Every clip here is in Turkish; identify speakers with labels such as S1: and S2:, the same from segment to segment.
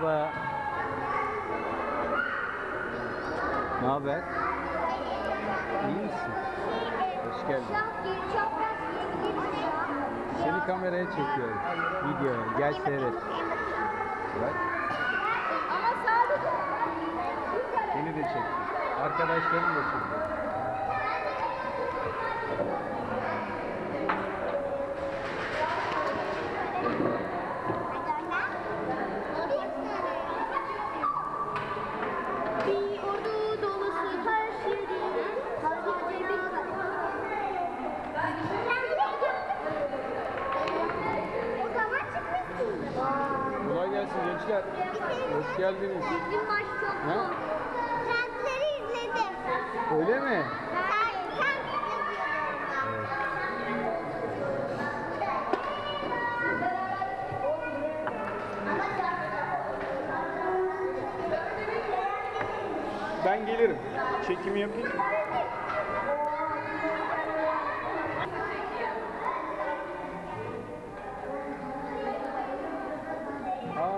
S1: Merhaba. Ne haber? İyi misin? Hoş geldin. Seni kameraya çekiyorum. Videoya. Gel seyret. Bak.
S2: Ama sadece
S1: Seni de çektim. Arkadaşlarım da çekiyor. Gençler. Hoş geldiniz.
S2: Bizim maç çok zor. Trendleri izledim.
S1: Öyle mi? Ben gelirim. Çekimi yapayım.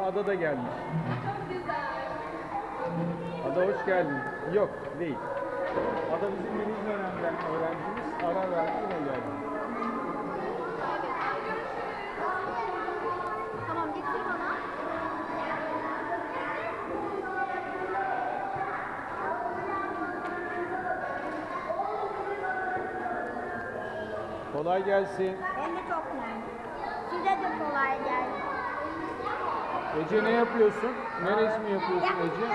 S1: Ada da gelmiş. Ada hoş geldin. Yok değil. Ada bizim birinci dönemden öğrencimiz. Ara verdi yine geldi.
S2: Tamam getir bana.
S1: Kolay gelsin.
S2: Ben de çok memnunum. Size de kolay.
S1: Ece ne yapıyorsun? Ne resmi yapıyorsun Ece?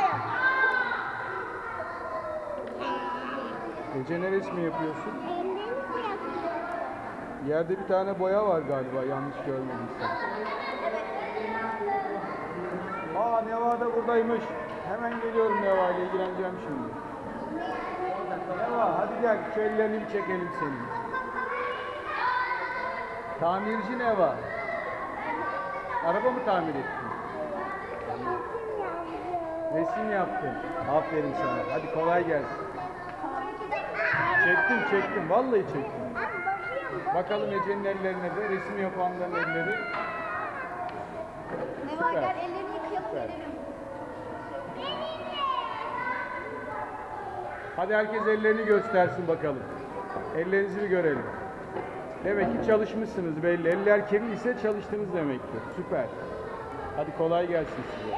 S1: Ece ne resmi yapıyorsun? Yerde bir tane boya var galiba yanlış görmediysem. Aa Neva da buradaymış. Hemen geliyorum Neva ile ilgileneceğim şimdi. Neva hadi gel bir çekelim senin. Tamirci Neva. Araba mı tamir ettin? Resim yaptın. Aferin sana. Hadi kolay gelsin. Çektim çektim. Vallahi çektim. Bakalım Ece'nin ellerine de resim yapanların elleri.
S2: Ne var gel ellerini yıkayalım gelelim.
S1: Hadi herkes ellerini göstersin bakalım. Ellerinizi bir görelim. Demek ki çalışmışsınız belli. Eller kirli ise çalıştınız demektir. Süper. Hadi kolay gelsin size.